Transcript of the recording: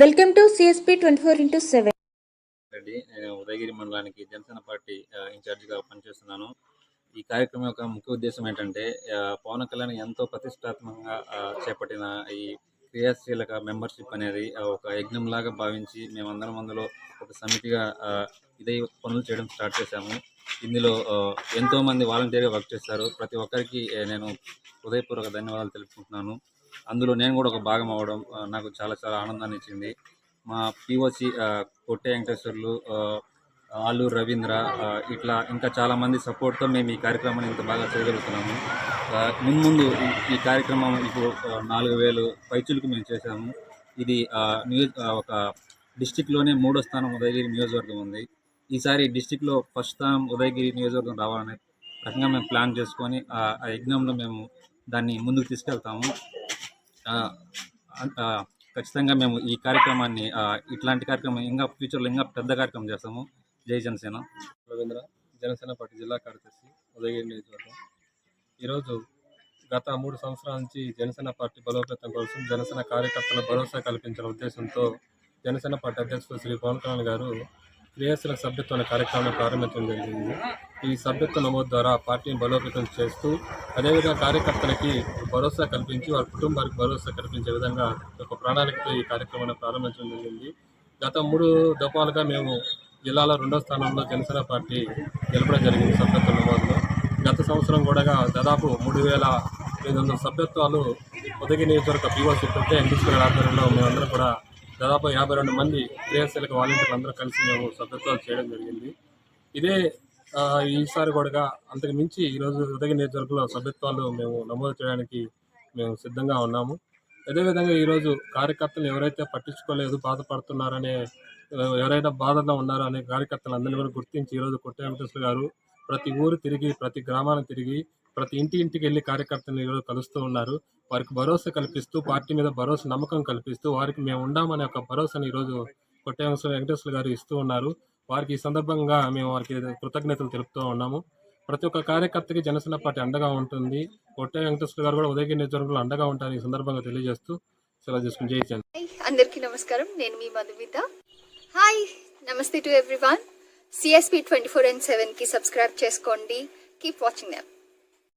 Welcome to CSP twenty four into seven. Reddy నేను ఉదయగిరి మండలానికి Janasena party ఇన్ఛార్జిగా పనిచేస్తున్నాను. ఈ కార్యక్రమం యొక్క ముఖ్య ఉద్దేశం ఏంటంటే పవన్ కళ్యాణ్ ఎంతో ప్రతిష్టాత్మకంగా చేపట్టిన ఈ క్రియాశీలక మెంబర్షిప్ అనేది ఒక యజ్ఞంలాగా భావించి మేమందరం అందులో ఒక సమితిగా ఇదే పనులు చేయడం స్టార్ట్ చేశాము. ఇందులో ఎంతోమంది ఎంతో మంది వాలంటీర్గా వర్క్ చేస్తారు. ప్రతి ఒక్కరికి నేను హృదయపూర్వక ధన్యవాదాలు తెలుపుకుంటున్నాను. అందులో నేను కూడా ఒక భాగం అవ్వడం నాకు చాలా చాలా ఆనందాన్ని ఇచ్చింది. మా పిఓసి కొట్టే వెంకటేశ్వర్లు ఆ, ఆలూరు రవీంద్ర ఇట్లా ఇంకా చాలామంది సపోర్ట్తో మేము ఈ కార్యక్రమాన్ని ఇంత బాగా చేయగలుగుతున్నాము. ముందు ముందు ఈ- కార్యక్రమం ఇప్పుడు నాలుగు వేలు పైచులకు మేము చేశాము. ఇది న్యూస్ నియోజ ఒక డిస్టిక్లోనే మూడో స్థానం ఉదయగిరి నియోజకవర్గం ఉంది. ఈసారి డిస్టిక్లో ఫస్ట్ స్థానం ఉదయగిరి నియోజకవర్గం రావాలనే రకంగా మేము ప్లాన్ చేసుకొని ఆ యజ్ఞంలో మేము దాన్ని ముందుకు తీసుకెళ్తాము. ఖచ్చితంగా మేము ఈ కార్యక్రమాన్ని ఇట్లాంటి కార్యక్రమం ఇంకా ఫ్యూచర్లో ఇంకా పెద్ద కార్యక్రమం చేస్తాము. జై జనసేన. రవీంద్ర జనసేన పార్టీ జిల్లా కార్యదర్శి ఉదయగిరి నియోజకవర్గం. ఈరోజు గత మూడు సంవత్సరాల నుంచి జనసేన పార్టీ బలోపేతం కోసం జనసేన కార్యకర్తల భరోసా కల్పించిన ఉద్దేశంతో జనసేన పార్టీ అధ్యక్షుడు శ్రీ పవన్ కళ్యాణ్ గారు క్రియాశీల సభ్యత్వ కార్యక్రమాన్ని ప్రారంభించడం జరిగింది. ఈ సభ్యత్వ నమోదు ద్వారా పార్టీని బలోపేతం చేస్తూ అదేవిధంగా కార్యకర్తలకి భరోసా కల్పించి వారి కుటుంబానికి భరోసా కల్పించే విధంగా ఒక ప్రణాళికతో ఈ కార్యక్రమాన్ని ప్రారంభించడం జరిగింది. గత మూడు దఫాలుగా మేము జిల్లాలో రెండో స్థానంలో జనసేన పార్టీ గెలపడం జరిగింది సభ్యత్వ నమోదులో. గత సంవత్సరం కూడా దాదాపు మూడు వేల ఐదు వందల సభ్యత్వాలు ఉదగి నియోజకవర్గ పీఓసీ పెట్టే ఎన్టీసీ ఆధ్వర్యంలో మేమందరం కూడా దాదాపు యాభై రెండు మంది క్రియాశీలక వాలంటీర్లు అందరూ కలిసి మేము సభ్యత్వాలు చేయడం జరిగింది. ఇదే ఈసారి కూడా అంతకు మించి ఈరోజు ఉదయ నియోజకవర్గంలో సభ్యత్వాలు మేము నమోదు చేయడానికి మేము సిద్ధంగా ఉన్నాము. అదేవిధంగా ఈరోజు కార్యకర్తలు ఎవరైతే పట్టించుకోలేదు బాధపడుతున్నారనే ఎవరైనా బాధలో ఉన్నారో అనే కార్యకర్తలు అందరినీ కూడా గుర్తించి ఈరోజు కొట్టే వెంకటేశ్వర గారు ప్రతి ఊరు తిరిగి ప్రతి గ్రామాన్ని తిరిగి ప్రతి ఇంటి ఇంటికి వెళ్ళి కార్యకర్తలను ఈరోజు కలుస్తూ ఉన్నారు. వారికి భరోసా కల్పిస్తూ పార్టీ మీద భరోసా నమ్మకం కల్పిస్తూ వారికి మేము ఉండామనే ఒక భరోసాని ఈరోజు కొట్టే వెంకటేశ్వర గారు ఇస్తూ ఉన్నారు. వారికి ఈ సందర్భంగా మేము వారికి కృతజ్ఞతలు తెలుపుతూ ఉన్నాము. ప్రతి ఒక్క కార్యకర్తకి జనసేన పార్టీ అండగా ఉంటుంది. కొట్టే వెంకటేశ్వర గారు కూడా ఉదయగిరి నియోజకవర్గంలో అండగా ఉంటారని ఈ సందర్భంగా తెలియజేస్తూ సెలవు చేసుకుని జయించండి అందరికీ నమస్కారం. నేను మీ మధుమిత. హాయ్ నమస్తే to everyone. CSP twenty four and సెవెన్కి సబ్స్క్రైబ్ చేసుకోండి. Keep watching them